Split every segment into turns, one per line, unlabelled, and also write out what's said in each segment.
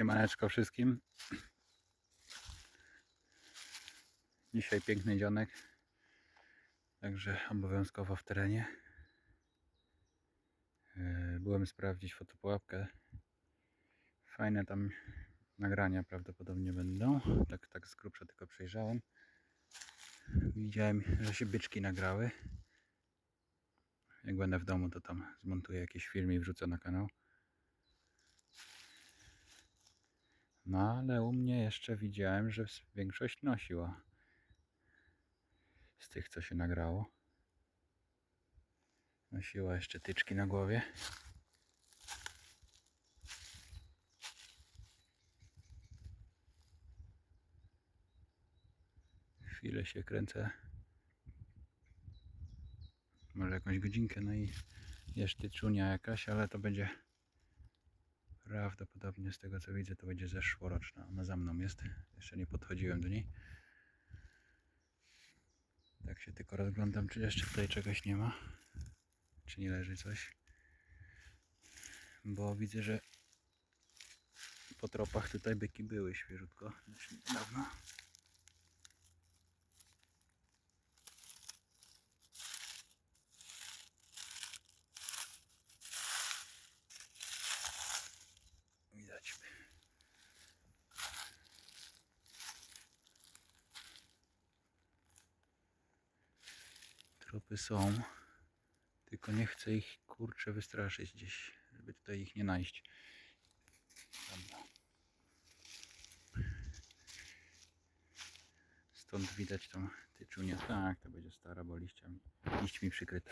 Siemaneczko wszystkim. Dzisiaj piękny dzionek. Także obowiązkowo w terenie. Yy, Byłem sprawdzić fotopułapkę. Fajne tam nagrania prawdopodobnie będą. Tak, tak z grubsza tylko przejrzałem. Widziałem, że się byczki nagrały. Jak będę w domu, to tam zmontuję jakiś film i wrzucę na kanał. No ale u mnie jeszcze widziałem, że większość nosiła z tych, co się nagrało. Nosiła jeszcze tyczki na głowie. Chwilę się kręcę. Może jakąś godzinkę, no i jest tyczunia jakaś, ale to będzie Prawdopodobnie z tego co widzę to będzie zeszłoroczna. Ona za mną jest. Jeszcze nie podchodziłem do niej. Tak się tylko rozglądam, czy jeszcze tutaj czegoś nie ma. Czy nie leży coś. Bo widzę, że po tropach tutaj byki były świeżutko. Dość niedawno. Widać. Tropy są. Tylko nie chcę ich kurczę wystraszyć gdzieś, żeby tutaj ich nie najść. Stąd widać tą tyczunię. Tak, to będzie stara, bo liściami, liśćmi przykryta.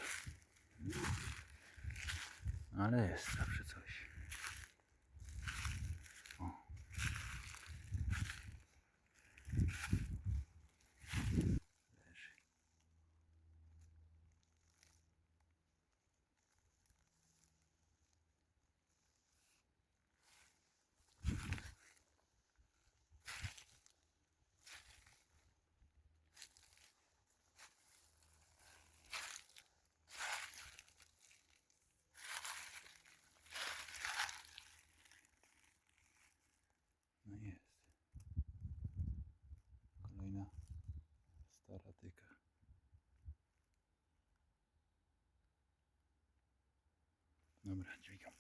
Ale jest zawsze coś. O. Leży. No jest. Kolejna stara tyka. Dobra, dźwigam.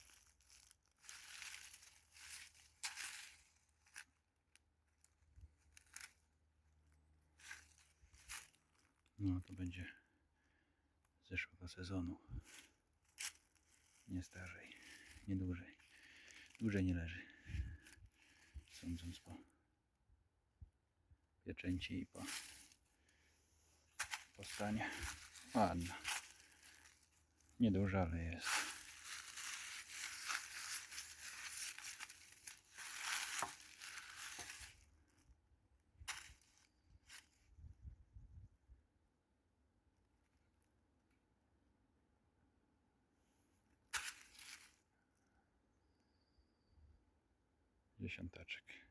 No to będzie zeszłego sezonu. Nie starzej, nie dłużej. Dłużej nie leży sądząc po pieczęci i po, po stanie. Ładna. Nieduża, ale jest. Dziesiąteczek.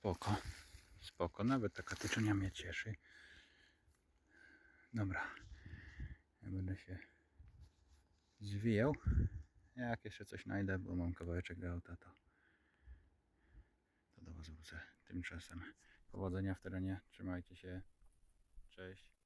Spoko. Spoko. Nawet taka tyczunia mnie cieszy. Dobra. Ja będę się zwijał. Jak jeszcze coś znajdę, bo mam kawałeczek do auta, to, to do Was wrócę. Tymczasem powodzenia w terenie. Trzymajcie się. Cześć.